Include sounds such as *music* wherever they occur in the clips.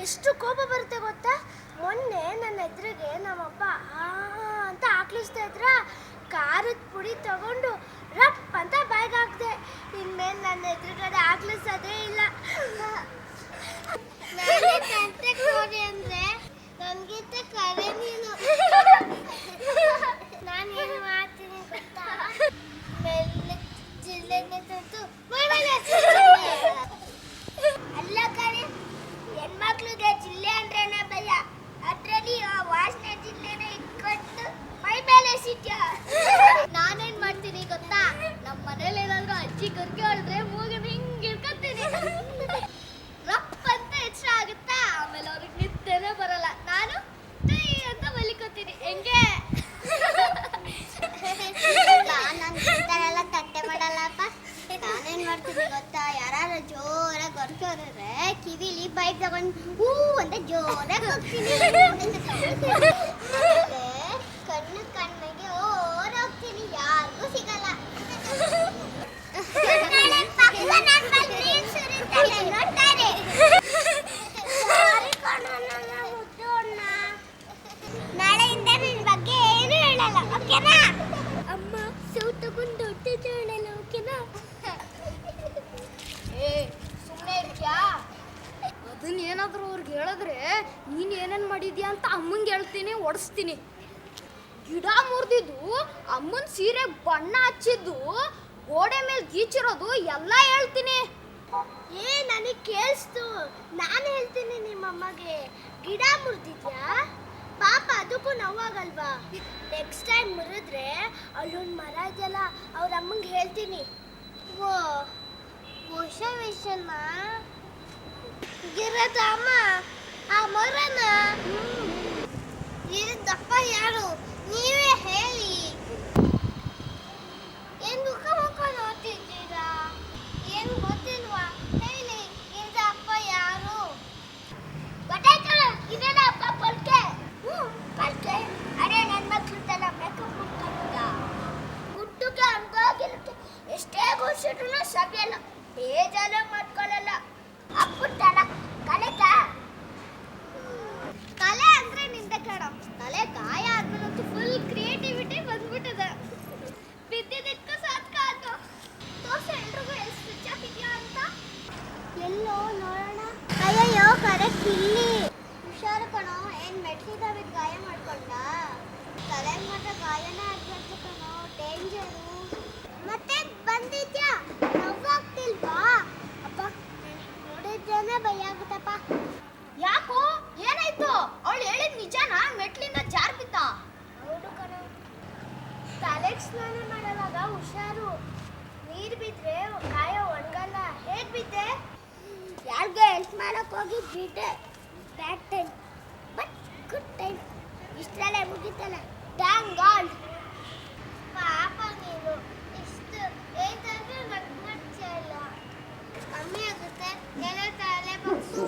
ಎಷ್ಟು ಕೋಪ ಬರುತ್ತೆ ಗೊತ್ತಾ? ಮೊನ್ನೆ ನನ್ನ ಎದುರಿಗೆ ನಮ್ಮಪ್ಪ, ಆ, ಅಂತ ಆಕ್ಲಿಸ್ತಾ ಇದ್ರ? ಖಾರದ ಪುಡಿ ತಗೊಂಡು ರಪ್ ಅಂತ ಬ್ಯಾಗ್ ಹಾಕ್ದೆ. ಇನ್ಮೇಲೆ ನನ್ನ ಎದುರುಗಡೆ ಆಕ್ಲಿಸೋದೇ ಇಲ್ಲ. ಕೋರಿ ಅಂದ್ರೆ ಕರೆ ನೀನು ಮಾಡ್ತೀನಿ ಗೊತ್ತಾ? ಮೆಲ್ಲ ಜಿಲ್ಲೆನೆ ತಂದು सब्ज़ी करके और ಗಿಡ ಮುರಿದಿದ್ದು ಅಮ್ಮನ ಸೀರೆ ಬಣ್ಣ ಹಚ್ಚಿದ್ದು ಗೋಡೆ ಮೇಲೆ ಗೀಚಿರೋದು ಎಲ್ಲ ಹೇಳ್ತೀನಿ. ಏ ನನಗೆ ಕೇಳಿಸ್ತು. ನಾನು ಹೇಳ್ತೀನಿ ನಿಮ್ಮಮ್ಮಗೆ. ಗಿಡ ಮುರಿದಿದ್ಯಾ? ಪಾಪ ಅದಕ್ಕೂ ನೋವಾಗಲ್ವಾ? ನೆಕ್ಸ್ಟ್ ಟೈಮ್ ಮುರಿದ್ರೆ ಅಲ್ಲೊಂದು ಮರ ಇದೆಯಲ್ಲ ಅವ್ರ ಅಮ್ಮಂಗೆ ಹೇಳ್ತೀನಿ. ಓ ಹೊಸ ವಿಷಯನ ಗಿರದ ಅಮ್ಮ ಆ ಮರನ? ದಪ್ಪ ಯಾರು? ನೀವೇ ಹೇಳಿ. ಏನ್ ಮುಖ ಮುಖ ನೋಡ್ತಿದ್ದೀರಾ ಏನು ಗೊತ್ತಿಲ್ವಾ? ಹೇಳಿ ಇದಪ್ಪ ಯಾರು? ಗೊತ್ತಾಯ್ತಲ್ಲ ಇದೇನ ಅಪ್ಪ ಹ್ಞೂ ಪಲ್ಕೆ. ನನ್ನ ಮಕ್ಳು ತರ ಮೇಕಪ್ ಮಾಡ್ಕೊಂಡ ಗುಡ್ಡುಗೆ ಹಂಗಾಗಿರುತ್ತೆ. ಎಷ್ಟೇ ಘೋಷಿಟ್ರು ಸಭೆಯಲ್ಲ ಬೇಜಾರ ಮಾಡ್ಕೊಳ್ಳಲ್ಲ ಇಲ್ಲಿ ಹುಷಾರು ಕಣೋ, ಏನ್ ಮೆಟ್ಲಿದ ಗಾಯ ಮಾಡ್ಕೊಂಡ? ತಲೆ ಮಾತ್ರ ಗಾಯನ ಆಗ್ಬಾರ್ದು ಕಣೋ ಡೇಂಜರು ಮತ್ತೆ ಬಂದಿದ್ಯಾ? ನೋವಾಗ್ತಿಲ್ವಾ ಅಪ್ಪ, ನೋಡಿದ್ರೇನೆ ಭಯ ಆಗುತ್ತಪ್ಪ. ಯಾಕೋ? ಏನಾಯ್ತು? ಅವಳು ಹೇಳಿದ ನಿಜಾನ? ಮೆಟ್ಲಿಂದ ಜಾರ್ ಬಿದ್ದ? ಹೌದು ಕಣ. ತಲೆಗೆ ಸ್ನಾನ ಮಾಡುವಾಗ ಹುಷಾರು. ನೀರ್ ಬಿದ್ರೆ ಗಾಯ ಯಾರಿಗೆ ಹೆಲ್ಪ್ ಮಾಡಕ್ ಹೋಗಿ ಬಿಟ್ಟೆ bad time but good time ಇಷ್ಟರಲ್ಲೇ ಮುಗಿತಲ್ಲ? ಥ್ಯಾಂಕ್ ಗಾಡ್ ಪಾಪ ನೀನು. ಇಷ್ಟು ಏತಂದ್ರೆ ನಗ್ನಡ್ತಾ ಇಲ್ಲ ಕಮ್ಮಿ ಆಗುತ್ತೆ. ಏನೋ ತಲೆ ಬಗ್ಸು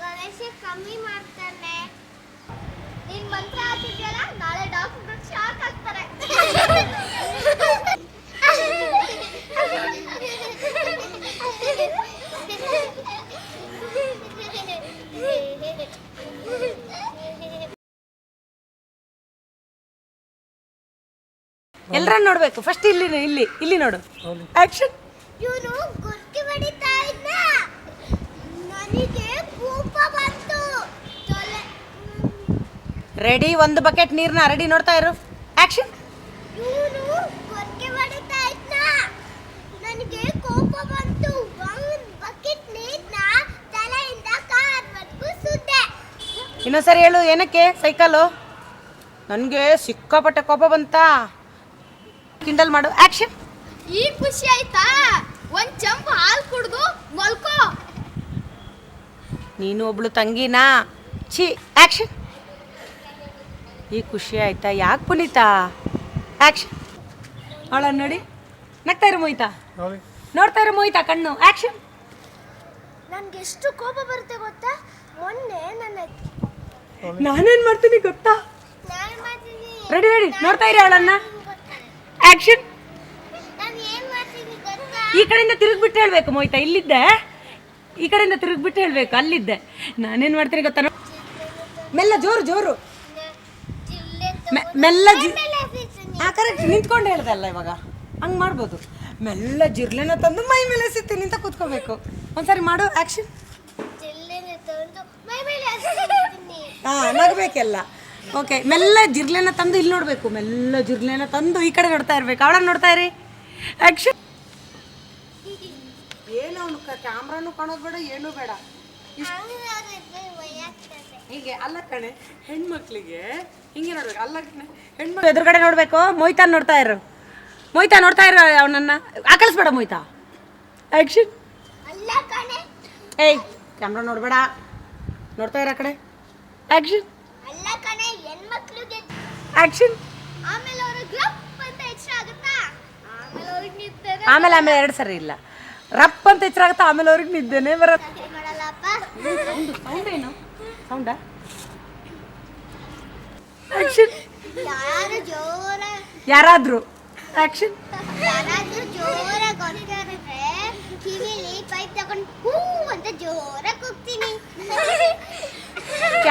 ಗಣೇಶ ಕಮ್ಮಿ ಮಾಡ್ತಾನೆ. ನೀನ್ ಮಂತ್ರ ಹಾಕಿದ್ಯಲ್ಲ? ನಾಳೆ ಡಾಕ್ಟರ್ ಶಾಕ್ ಆಗ್ತಾರೆ *laughs* ಎಲ್ಲರ ನೋಡ್ಬೇಕು. ಫಸ್ಟ್ ಇಲ್ಲಿ ಇಲ್ಲಿ ಇಲ್ಲಿ ನೋಡು. ಆಕ್ಷನ್ ಇವನು ಗುರ್ತಿ ಹೊಡಿತಾ ಇದ್ದ ನನಗೆ ಕೋಪ ಬಂತು. ರೆಡಿ ಒಂದು ಬಕೆಟ್ ನೀರ್ನ ರೆಡಿ ನೋಡ್ತಾ ಇರು. ಆಕ್ಷನ್ ಇವನು ಗುರ್ತಿ ಹೊಡಿತಾ ಇದ್ದ ನನಗೆ ಕೋಪ ಬಂತು ಒಂದು ಬಕೆಟ್ ನೀರ್ನ ತಲೆಯಿಂದ ಕಾಲ್ವರೆಗೂ ಸುದ್ದೆ ಇನ್ನೊಂದ್ಸರಿ ಹೇಳು ಏನಕ್ಕೆ ಸೈಕಲು ನನಗೆ ಸಿಕ್ಕಾಪಟ್ಟೆ ಕೋಪ ಬಂತಾ? ಕಿಂಡಲ್ ಮಾಡು ಆಕ್ಷನ್ ಈ ಖುಷಿ ಆಯ್ತಾ? ಒಂದ್ ಚಂಪು ಹಾಲು ಕುಡ್ದು ಮಲ್ಕೋ. ನೀನು ಒಬ್ಳು ತಂಗಿನಾ? ಛೀ ಆಕ್ಷನ್ ಈ ಖುಷಿ ಆಯ್ತಾ? ಯಾಕೆ ಪುನೀತಾ? ಆಕ್ಷನ್ ಅವಳ ನೋಡಿ. ನಗ್ತಾ ಇರು ಮೋಯ್ತಾ ನೋಡ್ತಾ ಇರು ಮೋಯ್ತಾ ಕಣ್ಣು. ಆಕ್ಷನ್ ನನ್ಗೆ ಎಷ್ಟು ಕೋಪ ಬರುತ್ತೆ ಗೊತ್ತಾ? ಮೊನ್ನೆ ನನ್ನ ನಾನೇನ್ ಮಾಡ್ತೀನಿ ಗೊತ್ತಾ? ರೆಡಿ ರೆಡಿ ನೋಡ್ತಾ ಇರಿ ಅವಳನ್ನ. ಆಕ್ಷನ್ ಈ ಕಡೆಯಿಂದ ತಿರುಗ್ಬಿಟ್ಟು ಹೇಳ್ಬೇಕು ಮೋಯ್ತಾ ಇಲ್ಲಿದ್ದೆ. ಈ ಕಡೆಯಿಂದ ತಿರುಗ್ಬಿಟ್ಟು ಹೇಳ್ಬೇಕು. ಅಲ್ಲಿದ್ದೆ. ನಾನೇನ್ ಮಾಡ್ತೀನಿ ಗೊತ್ತಾ? ಮೆಲ್ಲ ಜೋರು ಜೋರು. ಮೆಲ್ಲ. ಆ ಕರೆಕ್ಟ್ ನಿಂತ್ಕೊಂಡು ಹೇಳ್ದಲ್ಲ ಇವಾಗ. ಹಂಗೆ ಮಾಡ್ಬೋದು. ಮೆಲ್ಲ ಜಿರ್ಲೆನ ತಂದು ಮೈ ಮೇಲೆ ಎಸಿತೀನಿ ಅಂತ ಕೂತ್ಕೋಬೇಕು. ಒಂದ್ಸರಿ ಮಾಡು. ಆ್ಯಕ್ಷನ್ ಜಿಲ್ಲೆನ ತಂದು ಮೈ ಮೇಲೆ ಎಸೆತೀನಿ. ಹಾಂ ನಗಬೇಕೆಲ್ಲ ಓಕೆ ಮೆಲ್ಲ ಜಿರ್ಲೆನ ತಂದು ಇಲ್ಲಿ ನೋಡಬೇಕು ಮೆಲ್ಲ ಜಿರ್ಲೆನ ತಂದು ಈ ಕಡೆ ನೋಡ್ತಾ ಇರ್ಬೇಕು. ಅವಳನ್ನ ನೋಡ್ತಾ ಇರಿ. ಆ್ಯಕ್ಷನ್ ಏನು ಅವನು ಕ್ಯಾಮ್ರಾನು ಕಾಣೋದು ಬೇಡ ಏನೂ ಬೇಡ. ಹೀಗೆ ಅಲ್ಲ ಕಣೆ ಹೆಣ್ಮಕ್ಳಿಗೆ ಹಿಂಗೆ ನೋಡ್ಬೇಕು. ಅಲ್ಲ ಕಣೆ ಹೆಣ್ಮಕ್ಳು ಎದುರುಗಡೆ ನೋಡಬೇಕು. ಮೊಯ್ತಾ ನೋಡ್ತಾ ಇರು. ಮೊಯ್ತಾ ನೋಡ್ತಾ ಇರೋ ಅವನನ್ನ. ಆಕಳಿಸ್ಬೇಡ ಮೊಯ್ತಾ. ಆ್ಯಕ್ಷನ್ ಏಯ್ ಕ್ಯಾಮ್ರಾ ನೋಡಬೇಡ. ನೋಡ್ತಾ ಇರ ಕಡೆ ಆ್ಯಕ್ಷನ್ ಅಲ್ಲ ಕಣೆ ಹೆಣ್ಮಕ್ಳಿಗೆ ಆಕ್ಷನ್ ಆಮೇಲೆ ಅವ್ರಿಗೆ ಗ್ರಪ್ ಅಂತ ಎಚ್ಚರ ಆಗುತ್ತಾ? ಆಮೇಲೆ ಅವ್ರಿಗೆ ನಿದ್ದೆ ಆಮೇಲೆ ಆಮೇಲೆ ಎರಡು ಸರಿ ಇಲ್ಲ. ರಪ್ ಅಂತ ಹೆಚ್ಚಾಗುತ್ತಾ ಆಮೇಲೆ ಅವ್ರಿಗೆ ನಿದ್ದೆನೇ ಬರುತ್ತೆ ಮಾಡಲ್ಲಪ್ಪ. ಸೌಂಡ್ ಏನು ಸೌಂಡಾ ಆಕ್ಷನ್ ಯಾರು ಜೋರ ಯಾರಾದರೂ? ಆಕ್ಷನ್ ಯಾರಾದ್ರೂ ಜೋರ ಕೊಡ್ತಾರಂದ್ರೆ ಕಿವಿಲಿ ಪೈಪ್ ತಗೊಂಡು ಹೂ ಅಂತ ಜೋರ ಕೂಗ್ತೀನಿ.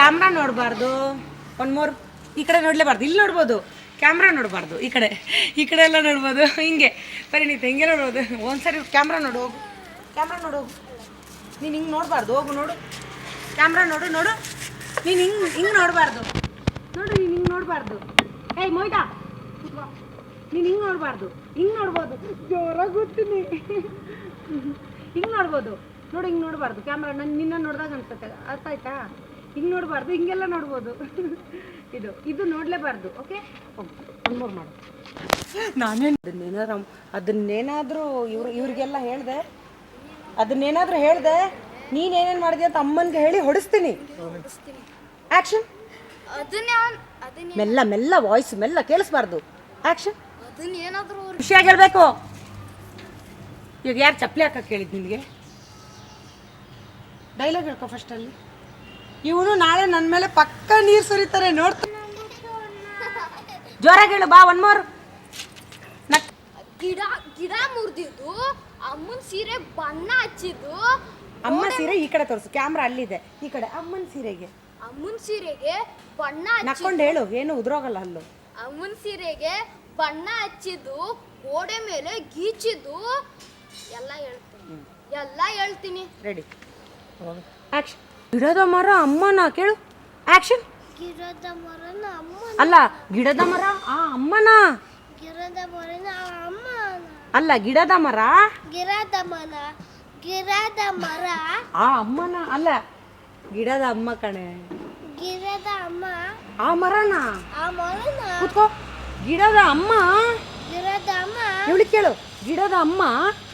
ಕ್ಯಾಮ್ರಾ ನೋಡಬಾರ್ದು. ಒನ್ ಮೋರ್, ಈ ಕಡೆ ನೋಡಲೇಬಾರ್ದು. ಇಲ್ಲಿ ನೋಡ್ಬೋದು. ಕ್ಯಾಮ್ರಾ ನೋಡಬಾರ್ದು. ಈ ಕಡೆ ಈ ಕಡೆ ಎಲ್ಲ ನೋಡ್ಬೋದು. *laughs* ಹಿಂಗೆ. ಪರಿಣಿತ ಹಿಂಗೆ ನೋಡ್ಬೋದು? ಒಂದ್ಸರಿ ಕ್ಯಾಮ್ರಾ ನೋಡು, ಹೋಗು. ಕ್ಯಾಮ್ರಾ ನೋಡು, ಹೋಗು. ನೀನು ಹಿಂಗೆ ನೋಡಬಾರ್ದು. ಹೋಗು, ನೋಡು. ಕ್ಯಾಮ್ರಾ ನೋಡು ನೋಡು. ನೀನು ಹಿಂಗೆ ಹಿಂಗೆ ನೋಡಬಾರ್ದು. ನೋಡು, ನೀನು ಹಿಂಗೆ ನೋಡಬಾರ್ದು. ಏಯ್ ಮೊಯ್ದಾ ನೀನು ಹಿಂಗೆ ನೋಡಬಾರ್ದು. ಹಿಂಗೆ ನೋಡ್ಬೋದು. ಜೋರಾಗಿ ಗೊತ್ತೀನಿ *laughs* ಹಿಂಗೆ ನೋಡ್ಬೋದು. ನೋಡು, ಹಿಂಗೆ ನೋಡಬಾರ್ದು. ಕ್ಯಾಮ್ರಾ ನನ್ನ ನಿನ್ನ ನೋಡಿದಾಗ ಅನ್ಸುತ್ತೆ. ಅರ್ಥ ಆಯ್ತಾ? ಹಿಂಗೆ ನೋಡಬಾರ್ದು ಹಿಂಗೆಲ್ಲ ನೋಡ್ಬೋದು. ಇದು ಇದು ನೋಡಲೇಬಾರ್ದು ಓಕೆ ಅನ್ಮೋರ್ ಮಾಡು. ನಾನೇನು ಅದನ್ನೇನಾದ್ರು ಅದನ್ನೇನಾದರೂ ಇವ್ರು ಇವ್ರಿಗೆಲ್ಲ ಹೇಳಿದೆ. ಅದನ್ನೇನಾದರೂ ಹೇಳಿದೆ. ನೀನೇನೇನು ಮಾಡಿದೆ ಅಂತ ಅಮ್ಮನಿಗೆ ಹೇಳಿ ಹೊಡಿಸ್ತೀನಿ. ಆ್ಯಕ್ಷನ್ ಅದನ್ನೇ ಅವ್ನ್ ಅದನ್ನ ಮೆಲ್ಲ ಮೆಲ್ಲ ವಾಯ್ಸ್ ಮೆಲ್ಲ ಕೇಳಿಸ್ಬಾರ್ದು. ಆ್ಯಕ್ಷನ್ ಅದನ್ನ ಏನಾದರೂ ಅವ್ರು ಖುಷಿಯಾಗಿ ಹೇಳಬೇಕು. ಇವಾಗ ಯಾರು ಚಪ್ಪಲಿ ಹಾಕಕ್ಕೆ ಕೇಳಿದ್ದು ನಿನಗೆ ಡೈಲಾಗ್ ಹೇಳ್ಕೊ ಫಸ್ಟಲ್ಲಿ ಇವನು ನಾಳೆ ನನ್ನ ಮೇಲೆ ಪಕ್ಕ ನೀರು ಸುರಿತಾರೆ ನೋಡ್ತಾ ಜ್ವರ ಹೇಳು ಬಾ ಒನ್ ಮೋರ್ ಗಿಡ ಗಿಡ ಮುರಿದಿದ್ದು ಅಮ್ಮನ ಸೀರೆ ಬಣ್ಣ ಹಚ್ಚಿದ್ದು. ಅಮ್ಮ ಸೀರೆ ಈ ಕಡೆ ತೋರಿಸು ಕ್ಯಾಮ್ರಾ ಅಲ್ಲಿದೆ ಈ ಕಡೆ ಅಮ್ಮನ ಸೀರೆಗೆ. ಅಮ್ಮನ ಸೀರೆಗೆ ಬಣ್ಣ ನಕ್ಕೊಂಡು ಹೇಳು ಏನು ಉದ್ರೋಗಲ್ಲ ಅಲ್ಲು. ಅಮ್ಮನ ಸೀರೆಗೆ ಬಣ್ಣ ಹಚ್ಚಿದ್ದು ಗೋಡೆ ಮೇಲೆ ಗೀಚಿದ್ದು. ಎಲ್ಲ ಹೇಳ್ತೀನಿ. ಎಲ್ಲ ಹೇಳ್ತೀನಿ. ರೆಡಿ ಆ್ಯಕ್ಷನ್ ಗಿಡದ ಮರ ಅಮ್ಮನ ಕೇಳು. ಆಕ್ಷನ್ ಗಿರದ ಮರನ ಅಮ್ಮ ಅಲ್ಲ ಗಿಡದ ಮರ ಆ ಅಮ್ಮನ. ಗಿಡದ ಮರನ ಅಮ್ಮ ಅಲ್ಲ ಗಿಡದ ಮರ ಗಿಡದ ಮರ ಗಿಡದ ಮರ ಆ ಅಮ್ಮನ ಅಲ್ಲ ಗಿಡದ ಅಮ್ಮ ಕಣೆ. ಗಿಡದ ಅಮ್ಮ. ಆ ಮರನ. ಆ ಮರನ. ಕೂತ್ಕೋ. ಗಿಡದ ಅಮ್ಮ. ಗಿರದ ಅಮ್ಮ. ಹೇಳಿ ಕೇಳು. ಗಿಡದ ಅಮ್ಮ.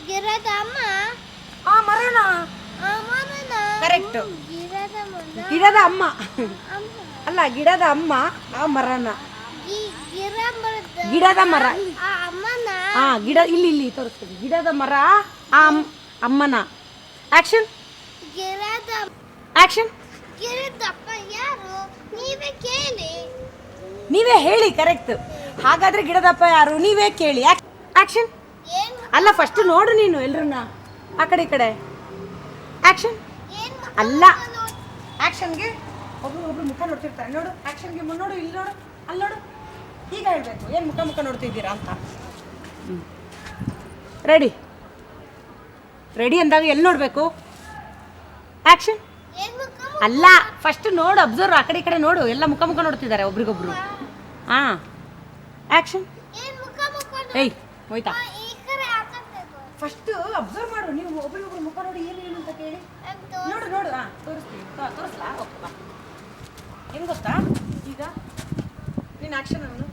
ಗಿರದ ಅಮ್ಮ. ಆ ಮರನ. ಆ ಮರನ. ಕರೆಕ್ಟ್ ಗಿಡದ ಅಮ್ಮ. ಅಲ್ಲ, ಗಿಡದ ಅಮ್ಮ, ಆ ಮರನ. ಗಿಡದ ಮರ. ಹಾ ಗಿಡ, ಇಲ್ಲಿ ಇಲ್ಲಿ ತೋರಿಸ್ತೀನಿ. ಗಿಡದ ಮರ, ಆ ಅಮ್- ಅಮ್ಮನ. ಆಕ್ಷನ್ ಆಕ್ಷನ್ ನೀವೇ ಹೇಳಿ ಕರೆಕ್ಟ್ ಹಾಗಾದ್ರೆ ಗಿಡದಪ್ಪ ಯಾರು? ನೀವೇ ಕೇಳಿ. ಆಕ್ಷನ್ ಅಲ್ಲ ಫಸ್ಟ್ ನೋಡು ನೀನು ಎಲ್ರನ್ನ. ಆ ಕಡೆ ಕಡೆ. ಆಕ್ಷನ್ ಅಲ್ಲ. ಆಕ್ಷನ್ಗೆ ಒಬ್ರು ಒಬ್ರು ಮುಖ ನೋಡ್ತಿರ್ತಾರೆ. ನೋಡು ಆಕ್ಷನ್ಗೆ ನೋಡು ಇಲ್ಲಿ ನೋಡು ಅಲ್ಲಿ ನೋಡು. ಈಗ ಹೇಳ್ಬೇಕು ಏನು ಮುಖ ಮುಖ ನೋಡ್ತಿದ್ದೀರಾ ಅಂತ. ರೆಡಿ ರೆಡಿ ಅಂದಾಗ ಎಲ್ಲಿ ನೋಡಬೇಕು? ಮುಖ ಅಲ್ಲ ಫಸ್ಟ್ ನೋಡು ಅಬ್ಸರ್ವ್ ಆ ಕಡೆ ಈ ಕಡೆ ನೋಡು. ಎಲ್ಲ ಮುಖ ಮುಖ ನೋಡ್ತಿದ್ದಾರೆ ಒಬ್ರಿಗೊಬ್ರು. ಹಾಂ. ಮುಖ ಏಯ್ ಹೋಯ್ತಾ? ಫಸ್ಟ್ ಅಬ್ಸರ್ವ್ ಮಾಡು. ನೀವು ಒಬ್ರಿಗೊಬ್ರು ಮುಖ ನೋಡಿ ಏನು ಏನು ಅಂತ ಕೇಳಿ. ನೋಡು ನೋಡು. ಹಾಂ ತೋರಿಸ್ತೀನಿ. ತೋರಿಸ್ಲಾ? ಓಕೆ ಹೆಂಗೆ ಗೊತ್ತಾ? ಈಗ ನೀನು ಆಕ್ಷನ್ ಅನ್ನು.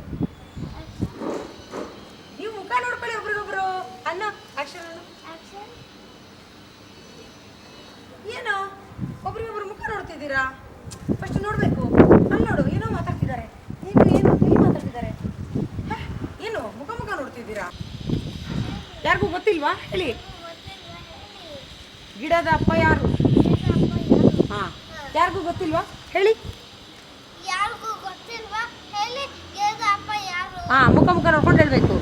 ನೀವು ಮುಖ ನೋಡ್ಕೊಳ್ಳಿ ಒಬ್ರಿಗೊಬ್ರು. ಅನ್ನ ಆಕ್ಷನ್ ಅನ್ನು. ಏನು? ಒಬ್ರಿಗೊಬ್ರು ಮುಖ ನೋಡ್ತಿದ್ದೀರಾ? ಫಸ್ಟ್ ನೋಡಬೇಕು. ಅಲ್ಲಿ ನೋಡು ಏನೋ ಮಾತಾಡ್ತಿದ್ದಾರೆ. ಏನು ಏನು ಎಲ್ಲಿ ಮಾತಾಡ್ತಿದ್ದಾರೆ? ಏನು? ಮುಖ ಮುಖ ನೋಡ್ತಿದ್ದೀರಾ? ಯಾರಿಗೂ ಗೊತ್ತಿಲ್ವಾ ಹೇಳಿ. ಗಿಡದ ಅಪ್ಪ ಯಾರು? ಹಾ. ಯಾರಿಗೂ ಗೊತ್ತಿಲ್ವಾ? ಹೇಳಿ. ಯಾರಿಗೂ ಗೊತ್ತಿಲ್ವಾ? ಹೇಳಿ. ಗಿರದ ಅಪ್ಪ ಯಾರು? ಹಾ ಮುಖ ಮುಖ ನೋಡ್ಕೊಂಡು ಹೇಳ್ಬೇಕು.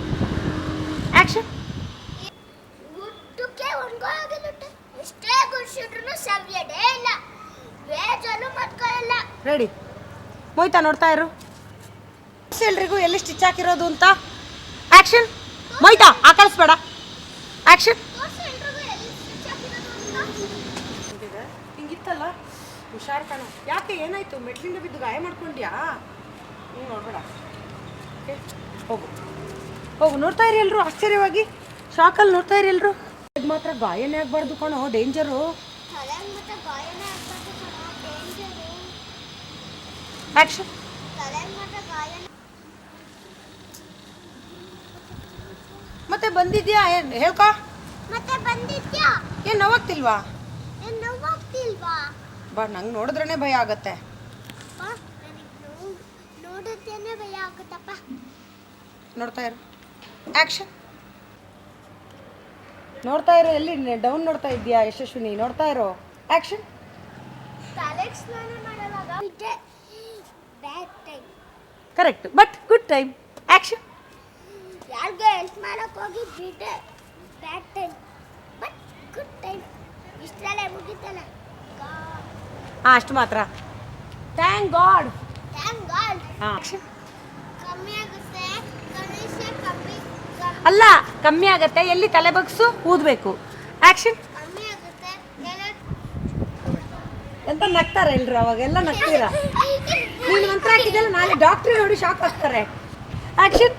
ಆಕ್ಷನ್ ಗುಟ್ಟಕ್ಕೆ ಒಂದ್ಗೋಗಿರುತ್ತೆ ಎಷ್ಟೇ ಗುಡ್ಸಿಟ್ರು ಸವಿಯದೇ ಇಲ್ಲ. ಬೇಜಾರು ಮತ್ಕೊಳ್ಳಲ್ಲ ರೆಡಿ ಮೊಯ್ತಾ ನೋಡ್ತಾ ಇರು. ಎಲ್ರಿಗೂ ಎಲ್ಲಿ ಸ್ಟಿಚ್ ಹಾಕಿರೋದು ಅಂತ? ಆಕ್ಷನ್ ಮೊಯ್ತಾ ಆ ಕಳಿಸ್ಬೇಡ. ಆಕ್ಷನ್ ಹಿಂಗಿತ್ತಲ್ಲ ಹುಷಾರ್ ಕಣ. ಯಾಕೆ ಏನಾಯ್ತು? ಮೆಟ್ಲಿಂದ ಬಿದ್ದು ಗಾಯ ಮಾಡ್ಕೊಂಡ್ಯಾ? ಹ್ಞೂ ನೋಡ್ಬೇಡ. ಓಕೆ ಹೋಗು. ಹೋಗು. ನೋಡ್ತಾ ಇರಿ ಎಲ್ಲರೂ ಆಶ್ಚರ್ಯವಾಗಿ. ಶಾಕಲ್ಲಿ ನೋಡ್ತಾ ಇರಿ ಎಲ್ಲರೂ ಇದು ಮಾತ್ರ ಗಾಯನೇ ಆಗಬಾರ್ದು ಕಣೋ ಡೇಂಜರು. ಆ್ಯಕ್ಷನ್ ಮತ್ತೆ ಬಂದಿದ್ಯಾ? ಏನು ಹೇಳ್ಕೊ. ಮತ್ತೆ ಬಂದಿದ್ಯಾ? ಏನ್ ನೋವಾಗ್ತಿಲ್ವಾ? ಬಾ ನಂಗೆ ನೋಡಿದ್ರೇ ಭಯ ಆಗತ್ತೆ. ನೋಡ್ತಾ ಇರು. ಆಕ್ಷನ್ ನೋಡ್ತಾ ಇರೋ ಎಲ್ಲಿ ಡೌನ್ ನೋಡ್ತಾ ಇದ್ಯಾ ಯಶಸ್ವಿನಿ? ನೋಡ್ತಾ ಇರೋ. Time correct but good time action ಯಾರಿಗೂ ಹೆಲ್ಪ್ ಮಾಡಕ್ ಹೋಗಿ ಬಿಟ್ಟೆ. Bad time but good time ಇಷ್ಟರಲ್ಲೇ ಮುಗಿತಲ್ಲ. ಹಾಂ ಅಷ್ಟು ಮಾತ್ರ. ಥ್ಯಾಂಕ್ ಗಾಡ್ ಥ್ಯಾಂಕ್ ಗಾಡ್ ಹಾಂ. ಕಮ್ಮಿ ಆಗುತ್ತೆ. ಗಣೇಶ ಕಮ್ಮಿ. ಕಮ್ಮಿ- ಅಲ್ಲ ಕಮ್ಮಿ ಆಗತ್ತೆ. ಎಲ್ಲಿ ತಲೆ ಬಗ್ಸು ಊದಬೇಕು. ಆಕ್ಷನ್ ಕಮ್ಮಿ ಆಗುತ್ತೆ. ಎಂತ ನಗ್ತಾರೆ ಎಲ್ರು ಅವಾಗೆಲ್ಲ ನಗ್ತೀರಾ? ನೀನು ಮಂತ್ರ ಹಾಕಿದ್ದಲ್ಲ ನಾಳೆ ಡಾಕ್ಟ್ರಿ ನೋಡಿ ಶಾಕ್ ಆಗ್ತಾರೆ. ಆಕ್ಷನ್